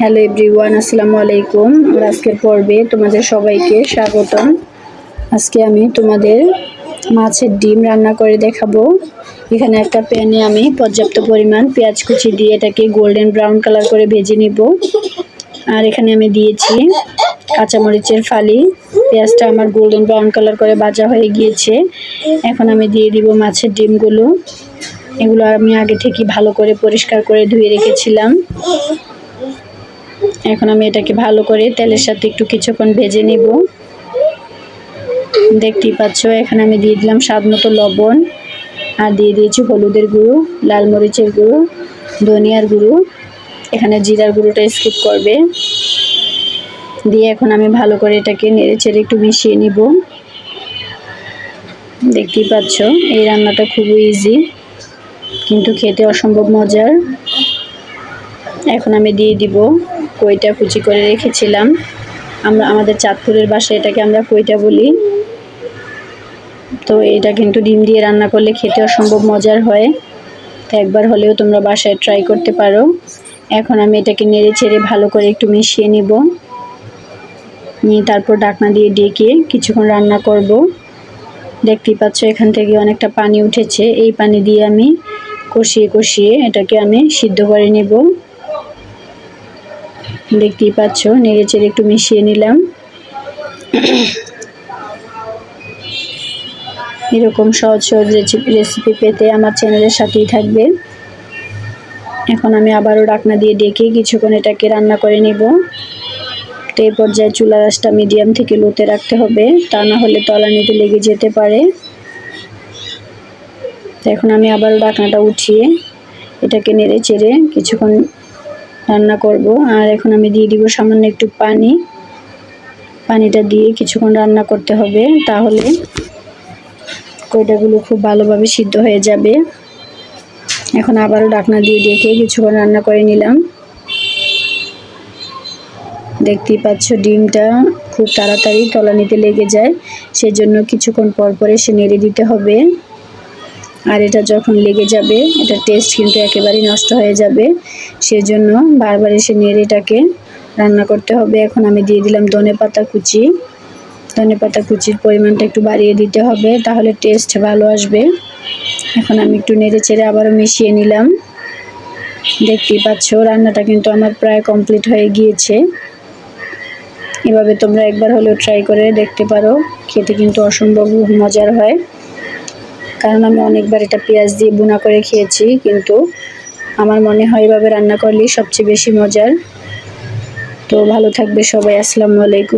Hello everyone, আসসালামু আলাইকুম। আজকের পর্বে তোমাদের সবাইকে স্বাগতম। আজকে আমি তোমাদের মাছের ডিম রান্না করে দেখাবো। এখানে একটা প্যানে আমি পর্যাপ্ত পরিমাণ পেঁয়াজ কুচি দিয়ে এটাকে গোল্ডেন ব্রাউন কালার করে ভেজে নিব। আর এখানে আমি দিয়েছি কাঁচামরিচের ফালি। পেঁয়াজটা আমার গোল্ডেন ব্রাউন কালার করে ভাজা হয়ে গিয়েছে। এখন আমি দিয়ে দিব মাছের ডিমগুলো। এগুলো আমি আগে থেকে ভালো করে পরিষ্কার করে ধুয়ে রেখেছিলাম। এখন আমি এটাকে ভালো করে তেলের সাথে একটু কিছুক্ষণ ভেজে নিব। দেখতেই পাচ্ছ, এখানে আমি দিয়ে দিলাম স্বাদ মতো লবণ আর দিয়ে দিয়েছি হলুদের গুঁড়ো, লাল মরিচের গুঁড়ো, ধনিয়ার গুঁড়ো। এখানে জিরার গুঁড়োটা স্কিপ করবে। দিয়ে এখন আমি ভালো করে এটাকে নেড়ে চেড়ে একটু মিশিয়ে নিব। দেখতেই পাচ্ছ, এই রান্নাটা খুবই ইজি কিন্তু খেতে অসম্ভব মজার। এখন আমি দিয়ে দিব কইটা কুচি করে রেখেছিলাম। আমরা আমাদের চাঁদপুরের বাসায় এটাকে আমরা কইটা বলি। তো এটা কিন্তু ডিম দিয়ে রান্না করলে খেতে অসম্ভব মজার হয়। তো একবার হলেও তোমরা বাসায় ট্রাই করতে পারো। এখন আমি এটাকে নেড়ে ছেড়ে ভালো করে একটু মিশিয়ে নিব। নিয়ে তারপর ডাকনা দিয়ে ডেকে কিছুক্ষণ রান্না করব। দেখতেই পাচ্ছ এখান থেকে অনেকটা পানি উঠেছে। এই পানি দিয়ে আমি কষিয়ে কষিয়ে এটাকে আমি সিদ্ধ করে নেব। দেখতেই পাচ্ছ নেড়ে চেড়ে একটু মিশিয়ে নিলাম। এরকম সহজ সহজ রেসিপি রেসিপি পেতে আমার চ্যানেলের সাথেই থাকবে। এখন আমি আবারও ডাকনা দিয়ে ডেকে কিছুক্ষণ এটাকে রান্না করে নিব। তো এই পর্যায়ে চুলা রাসটা মিডিয়াম থেকে লোতে রাখতে হবে, তা না হলে তলানিতে লেগে যেতে পারে। তো এখন আমি আবারও ডাকনাটা উঠিয়ে এটাকে নেড়ে চেড়ে কিছুক্ষণ রান্না করব। আর এখন আমি দিয়ে দিব সামান্য একটু পানি। পানিটা দিয়ে কিছুক্ষণ রান্না করতে হবে, তাহলে কয়টাগুলো খুব ভালোভাবে সিদ্ধ হয়ে যাবে। এখন আবারও ডাকনা দিয়ে ডেকে কিছুক্ষণ রান্না করে নিলাম। দেখতেই পাচ্ছ ডিমটা খুব তাড়াতাড়ি তলানিতে লেগে যায়, সেজন্য কিছুক্ষণ পর পরে সে নেড়ে দিতে হবে। আর এটা যখন লেগে যাবে, এটা টেস্ট কিন্তু একেবারেই নষ্ট হয়ে যাবে। সেজন্য বারবার এসে নেড়ে এটাকে রান্না করতে হবে। এখন আমি দিয়ে দিলাম ধনে পাতা কুচি। ধনে পাতা কুচির পরিমাণটা একটু বাড়িয়ে দিতে হবে, তাহলে টেস্ট ভালো আসবে। এখন আমি একটু নেড়ে চেড়ে আবারও মিশিয়ে নিলাম। দেখতেই পাচ্ছ, রান্নাটা কিন্তু আমার প্রায় কমপ্লিট হয়ে গিয়েছে। এভাবে তোমরা একবার হলেও ট্রাই করে দেখতে পারো। খেতে কিন্তু অসম্ভব মজার হয়। কারণ আমি অনেকবার এটা পেঁয়াজ দিয়ে বুনা করে খেয়েছি, কিন্তু আমার মনে হয় এভাবে রান্না করলেই সবচেয়ে বেশি মজার। তো ভালো থাকবে সবাই, আসসালামু আলাইকুম।